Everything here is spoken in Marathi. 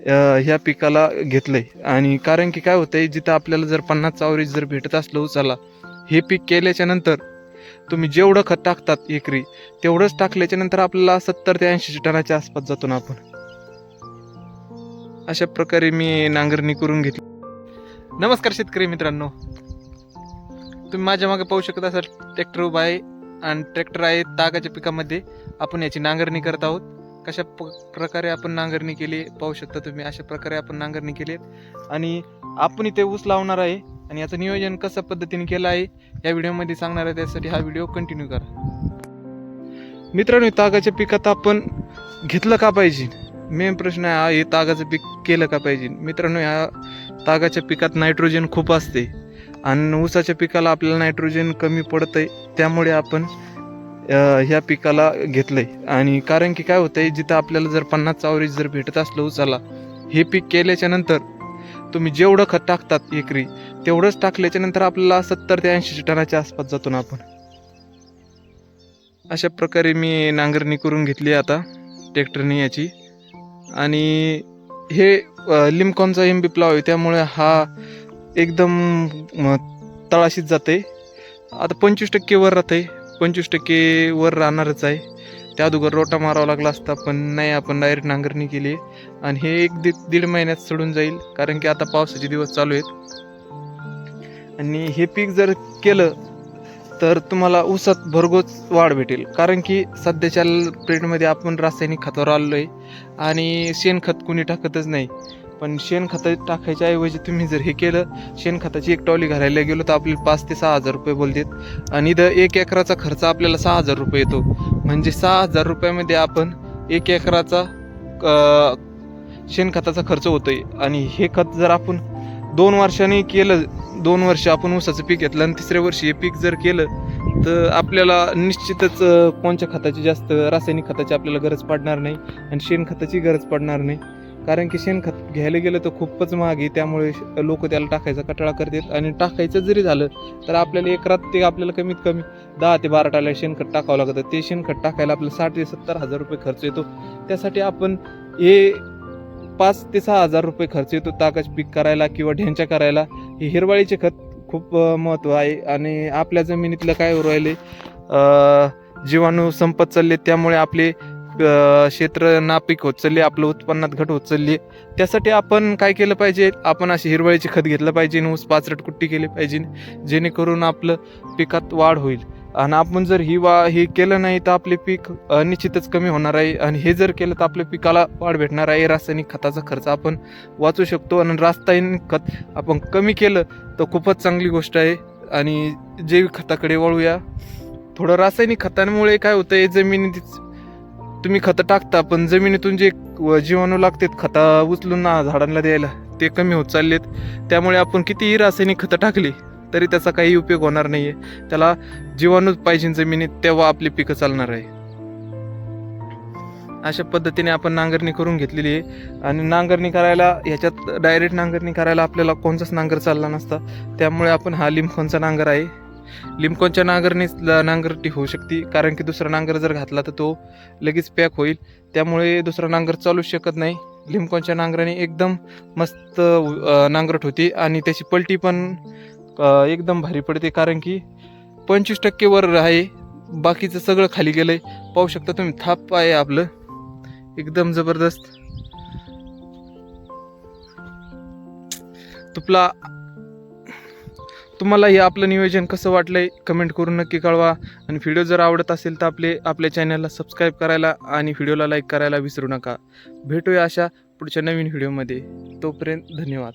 ह्या पिकाला घेतलंय. आणि कारण की काय होतंय जिथं आपल्याला जर पन्नास चावरीज जर भेटत असलं उसाला हे पीक केल्याच्यानंतर तुम्ही जेवढं खत टाकतात एकरी तेवढंच टाकल्याच्या नंतर आपल्याला सत्तर ते ऐंशी टनाच्या आसपास जातो ना आपण. अशा प्रकारे मी नांगरणी करून घेतली. नमस्कार शेतकरी मित्रांनो. तुम्ही माझ्या मागे पाहू शकत असाल ट्रॅक्टर उभा आहे आणि ट्रॅक्टर आहे तागाच्या पिकामध्ये. आपण याची नांगरणी करत आहोत. कशा प प्रकारे आपण नांगरणी केली पाहू शकता तुम्ही. अशा प्रकारे आपण नांगरणी केली आणि आपण इथे ऊस लावणार आहे आणि याचं नियोजन कशा पद्धतीने केलं आहे या व्हिडिओमध्ये सांगणार आहे. त्यासाठी हा व्हिडिओ कंटिन्यू करा. मित्रांनो तागाच्या पिकात आपण घेतलं का पाहिजे? मेन प्रश्न आहे हा हे तागाचं पीक केलं का पाहिजे? मित्रांनो ह्या तागाच्या पिकात नायट्रोजन खूप असते. आणि ऊसाच्या पिकाला आपल्याला नायट्रोजन कमी पडतंय. त्यामुळे आपण ह्या पिकाला घेतलं आहे आणि कारण की काय होतं आहे जिथं आपल्याला जर पन्नास अवरेज जर भेटत असलं उचाला हे पीक केल्याच्यानंतर तुम्ही जेवढं खत टाकतात एकरी तेवढंच टाकल्याच्या नंतर आपल्याला सत्तर ते ऐंशी टनाच्या आसपास जातो ना आपण. अशा प्रकारे मी नांगरणी करून घेतली आता ट्रॅक्टरने याची. आणि हे लिमकॉनचा एम बी प्लाव आहे त्यामुळे हा एकदम तळाशीच जाते आता पंचवीस टक्के वर राहते पंचवीस टक्के वर राहणारच आहे. त्या अगोदर रोटा मारावा लागला असता पण नाही आपण डायरेक्ट नांगरणी केली आणि हे एक दीड दीड महिन्यात सोडून जाईल कारण की आता पावसाचे दिवस चालू आहेत. आणि हे पीक जर केलं तर तुम्हाला ऊसात भरघोस वाढ भेटेल. कारण की सध्याच्या पिरियडमध्ये आपण रासायनिक खतावर आलो आहे आणि शेणखत कुणी टाकतच नाही. पण शेणखत टाकायच्या ऐवजी तुम्ही जर हे केलं शेणखताची एक टॉली घालायला गेलो तर आपल्याला पाच ते सहा हजार रुपये बोलतात. आणि इथं एक एकराचा खर्च आपल्याला सहा हजार रुपये येतो. म्हणजे सहा हजार रुपयामध्ये आपण एक एकराचा शेणखताचा खर्च होतो आहे आणि हे खत जर आपण दोन वर्षांनी केलं दोन वर्ष आपण ऊसाचं पीक घेतलं आणि तिसऱ्या वर्षी हे पीक जर केलं तर आपल्याला निश्चितच अ, कोणत्या खताची जास्त रासायनिक खताची आपल्याला गरज पडणार नाही आणि शेणखताची गरज पडणार नाही. कारण की शेणखत घ्यायला गेलं तर खूपच महाग आहे. त्यामुळे लोक त्याला टाकायचा कटाळा करतात. आणि टाकायचं जरी झालं तर आपल्याला एकरात ते आपल्याला कमीत कमी दहा ते बारा टाला शेणखत टाकावं लागतं. ते शेणखत टाकायला आपल्याला साठ ते सत्तर हजार रुपये खर्च येतो. त्यासाठी आपण हे पाच ते सहा हजार रुपये खर्च येतो. ताकाच पीक करायला किंवा ढेंच्या करायला. हे हिरवाळीचे खत खूप महत्त्व आहे. आणि आपल्या जमिनीतलं काय होऊ राहिले जीवाणू संपत चालले त्यामुळे आपले क्षेत्र नापीक होत चालले आपलं उत्पन्नात घट होत चालली. त्यासाठी आपण काय केलं पाहिजे? आपण असे हिरवळीचे खत घेतलं पाहिजे ऊस पाचरट कुट्टी केली पाहिजे जेणेकरून आपलं पिकात वाढ होईल. आणि आपण जर ही वा हे केलं नाही तर आपले पीक निश्चितच कमी होणार आहे. आणि हे जर केलं तर आपल्या पिकाला वाढ भेटणार आहे. रासायनिक खताचा खर्च आपण वाचू शकतो आणि रासायनिक खत आपण कमी केलं तर खूपच चांगली गोष्ट आहे. आणि जैविक खताकडे वळूया. थोडं रासायनिक खतांमुळे काय होतं आहे जमिनीत तुम्ही खतं टाकता पण जमिनीतून जे व- जीवाणू लागतात खता उचलून ना झाडांना द्यायला ते कमी होत चाललेत. त्यामुळे आपण कितीही रासायनिक खतं टाकली तरी त्याचा काही उपयोग होणार नाही आहे त्याला जीवाणूच पाहिजे जमिनीत तेव्हा आपली पिकं चालणार आहे. अशा पद्धतीने आपण नांगरणी करून घेतलेली आहे. आणि नांगरणी करायला ह्याच्यात डायरेक्ट नांगरणी करायला आपल्याला कोणताच नांगर चालला नसता. त्यामुळे आपण हा लिमखोनचा नांगर आहे. लिमकॉनच्या नांगरणीच नांगरटी होऊ शकते. कारण की दुसरा नांगर जर घातला तर तो लगेच पॅक होईल. त्यामुळे दुसरा नांगर चालू शकत नाही. लिमकॉनच्या नांगराने एकदम मस्त नांगरट होती आणि त्याची पलटी पण एकदम भारी पडते. कारण की पंचवीस टक्के वर आहे. बाकीचं सगळं खाली गेलं आहे पाहू शकता तुम्ही थाप आहे आपलं. एकदम जबरदस्त. तुपला तुम्हाला हे आपलं नियोजन कसं वाटलंय कमेंट करून नक्की कळवा. आणि व्हिडिओ जर आवडत असेल तर आपले आपल्या चॅनलला सबस्क्राईब करायला आणि व्हिडिओला लाईक करायला विसरू नका. भेटूया अशा पुढच्या नवीन व्हिडिओमध्ये तोपर्यंत धन्यवाद.